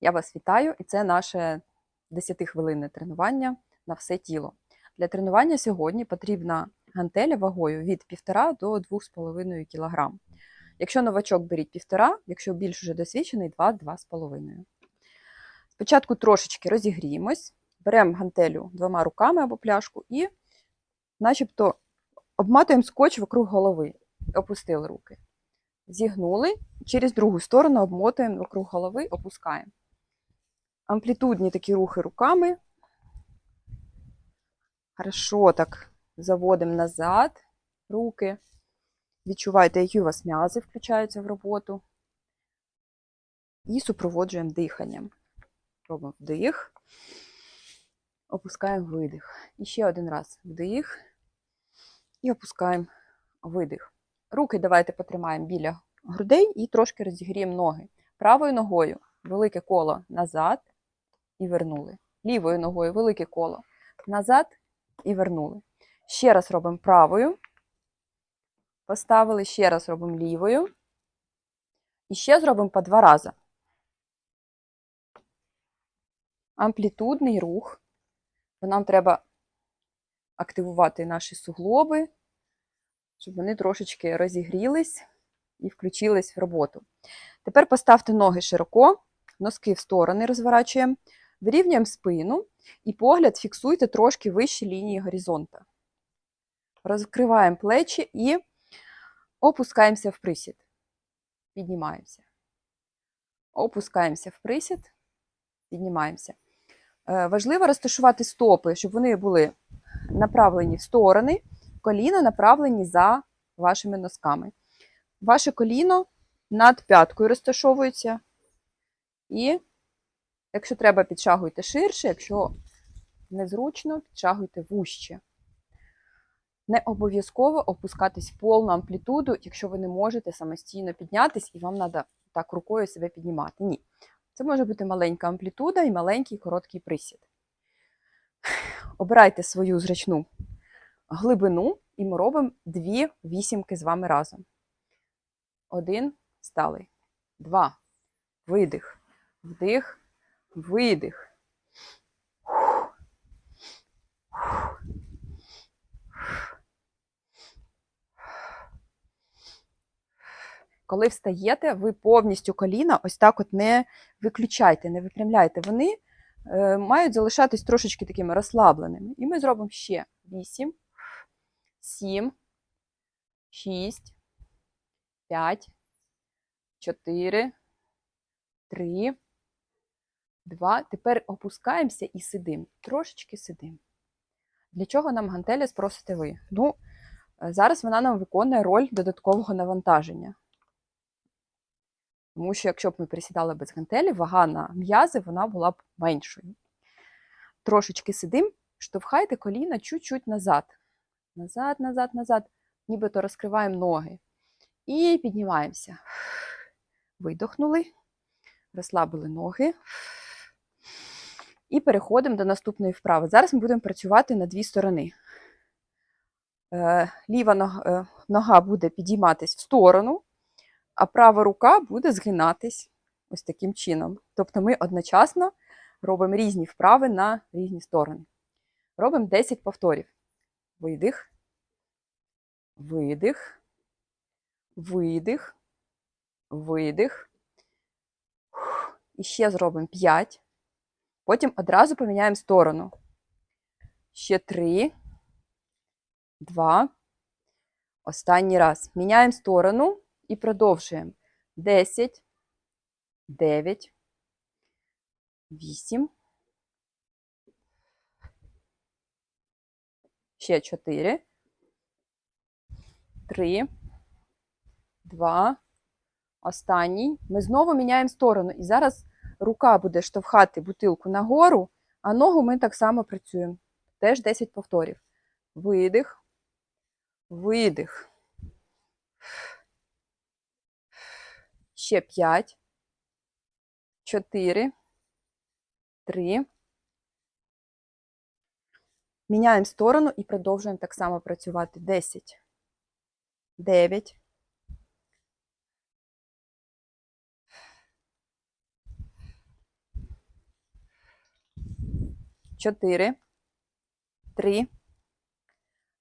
Я вас вітаю, і це наше 10-хвилинне тренування на все тіло. Для тренування сьогодні потрібна гантеля вагою від 1,5 до 2,5 кг. Якщо новачок беріть 1,5, якщо більш уже досвідчений 2-2,5. Спочатку трошечки розігріємось, беремо гантелю двома руками або пляшку і начебто обматуємо скотч вокруг голови. Опустили руки. Зігнули, через другу сторону обмотуємо вокруг голови, опускаємо. Амплітудні такі рухи руками. Хорошо так заводимо назад руки. Відчуваєте, які у вас м'язи включаються в роботу. І супроводжуємо диханням. Робимо вдих, опускаємо видих. І ще один раз вдих і опускаємо видих. Руки давайте потримаємо біля грудей і трошки розігріємо ноги. Правою ногою велике коло назад і вернули. Лівою ногою велике коло назад і вернули. Ще раз робимо правою. Поставили, ще раз робимо лівою. І ще зробимо по два рази. Амплітудний рух. Нам треба активувати наші суглоби, щоб вони трошечки розігрілись і включились в роботу. Тепер поставте ноги широко, носки в сторони розворачуємо, вирівнюємо спину і погляд фіксуйте трошки вище лінії горизонта. Розкриваємо плечі і опускаємося в присід. Піднімаємося. Опускаємося в присід, піднімаємося. Е, Важливо розташувати стопи, щоб вони були направлені в сторони, коліна направлені за вашими носками. Ваше коліно над п'яткою розташовується. І, якщо треба, підшагуйте ширше, якщо незручно, підшагуйте вужче. Не обов'язково опускатись в повну амплітуду, якщо ви не можете самостійно піднятись і вам треба так рукою себе піднімати. Ні. Це може бути маленька амплітуда і маленький короткий присід. Обирайте свою зручну глибину, і ми робимо дві вісімки з вами разом. Один, сталий. Два. Видих. Вдих, видих. Коли встаєте, ви повністю коліна ось так от не виключайте, не випрямляйте. Вони е, мають залишатись трошечки такими розслабленими. І ми зробимо ще 8, 7, 6, 5, 4, 3, 2. Тепер опускаємося і сидимо. Трошечки сидимо. Для чого нам гантеля спросите ви? Ну, е, зараз вона нам виконує роль додаткового навантаження. Тому що якщо б ми присідали без гантелі, вага на м'язи вона була б меншою. Трошечки сидим, штовхайте коліна чуть-чуть назад. Назад, назад, назад. Нібито розкриваємо ноги. І піднімаємося. Видохнули, розслабили ноги. І переходимо до наступної вправи. Зараз ми будемо працювати на дві сторони. Е, Ліва е, нога буде підійматись в сторону, а права рука буде згинатись ось таким чином. Тобто ми одночасно робимо різні вправи на різні сторони. Робимо 10 повторів. Видих, видих, видих, видих. І ще зробимо 5. Потім одразу поміняємо сторону. Ще 3, 2. Останній раз. Міняємо сторону. І продовжуємо. 10, 9, 8, ще 4, 3, 2, останній. Ми знову міняємо сторону. І зараз рука буде штовхати бутилку нагору, а ногу ми так само працюємо. Теж 10 повторів. Видих, видих. Ще 5, 4, 3. Міняємо сторону і продовжуємо так само працювати. 10, 9, 4, 3,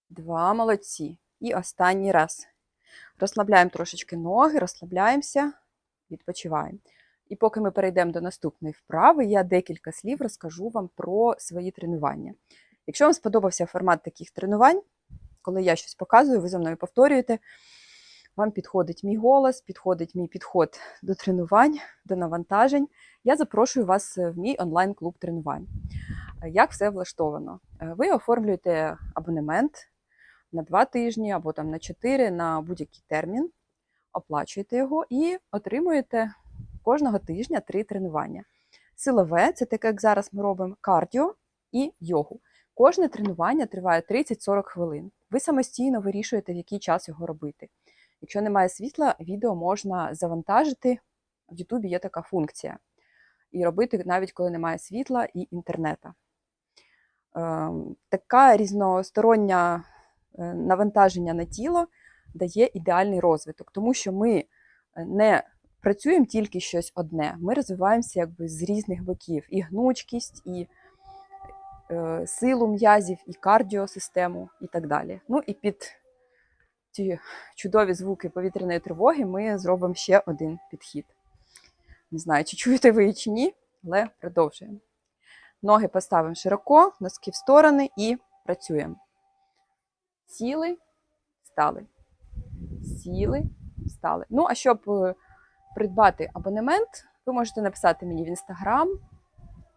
2. Молодці. І останній раз. Розслабляємо трошечки ноги, розслабляємося, відпочиваємо. І поки ми перейдемо до наступної вправи, я декілька слів розкажу вам про свої тренування. Якщо вам сподобався формат таких тренувань, коли я щось показую, ви за мною повторюєте, вам підходить мій голос, підходить мій підход до тренувань, до навантажень. Я запрошую вас в мій онлайн-клуб тренувань. Як все влаштовано? Ви оформлюєте абонемент на 2 тижні або там на 4 на будь-який термін, оплачуєте його і отримуєте кожного тижня три тренування. Силове це таке, як зараз ми робимо, кардіо і йогу. Кожне тренування триває 30-40 хвилин. Ви самостійно вирішуєте, в який час його робити. Якщо немає світла, відео можна завантажити. В Ютубі є така функція. І робити навіть коли немає світла і інтернету. Ем, Така різностороння е, навантаження на тіло дає ідеальний розвиток, тому що ми не працюємо тільки щось одне, ми розвиваємося якби з різних боків: і гнучкість, і е, силу м'язів, і кардіосистему, і так далі. Ну і під ці чудові звуки повітряної тривоги ми зробимо ще один підхід. Не знаю, чи чуєте ви чи ні, але продовжуємо. Ноги поставимо широко, носки в сторони і працюємо. Сіли, стали. Сіли, стали. Ну, а щоб е, придбати абонемент, ви можете написати мені в інстаграм,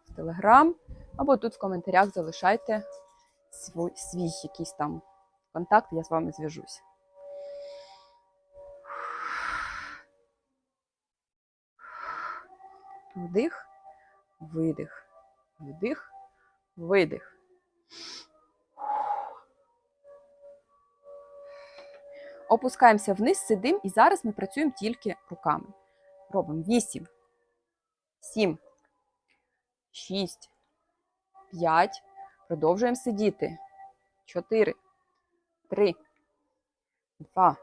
в телеграм, або тут в коментарях залишайте свій, свій якийсь там контакт, я з вами зв'яжусь. Вдих, видих, вдих, видих. Опускаємося вниз, сидимо, і зараз ми працюємо тільки руками. Робимо 8, 7, 6, 5. Продовжуємо сидіти. 4, 3, 2.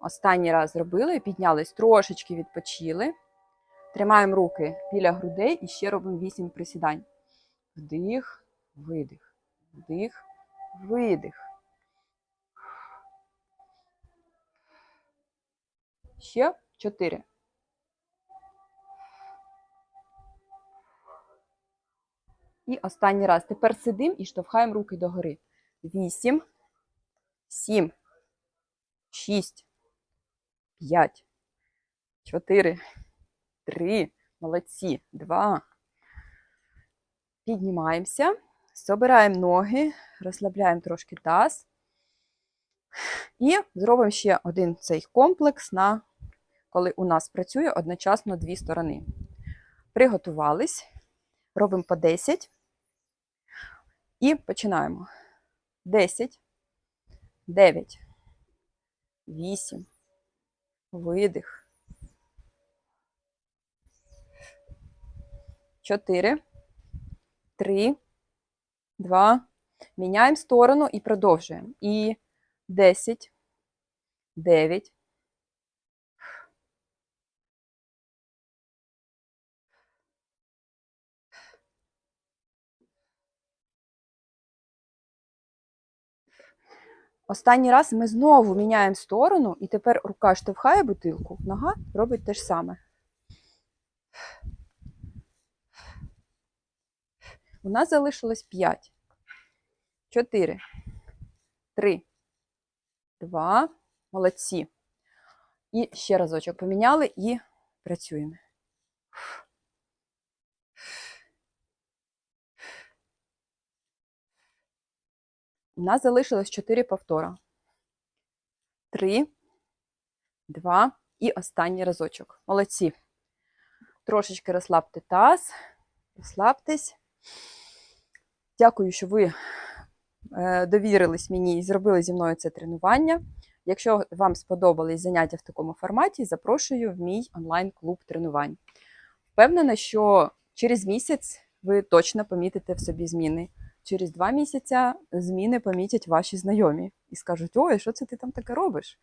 Останній раз зробили, піднялись, трошечки відпочили. Тримаємо руки біля грудей і ще робимо 8 присідань. Вдих, видих, вдих, видих. Ще 4. І останній раз. Тепер сидимо і штовхаємо руки догори. 8, 7, 6, 5, 4, Три. Молодці. Два. Піднімаємося. Собираємо ноги, розслабляємо трошки таз. І зробимо ще один цей комплекс, на коли у нас працює одночасно дві сторони. Приготувались. Робимо по 10. І починаємо. 10, 9, 8. Видих. 4, 3, 2. Міняємо сторону і продовжуємо. І 10, 9. Останній раз ми знову міняємо сторону, і тепер рука штовхає бутилку, нога робить те ж саме. У нас залишилось 5, 4, 3, 2. Молодці. І ще разочок поміняли і працюємо. У нас залишилось 4 повтора. 3, 2 і останній разочок. Молодці. Трошечки розслабте таз, розслабтесь. Дякую, що ви е, довірились мені і зробили зі мною це тренування. Якщо вам сподобались заняття в такому форматі, запрошую в мій онлайн-клуб тренувань. Впевнена, що через місяць ви точно помітите в собі зміни. Через два місяці зміни помітять ваші знайомі і скажуть: Ой, що це ти там таке робиш?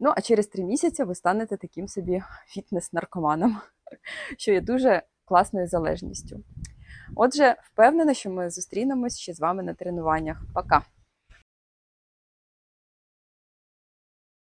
Ну, а через три місяці ви станете таким собі фітнес-наркоманом, що є дуже класною залежністю. Отже, впевнена, що ми зустрінемось ще з вами на тренуваннях. Пока!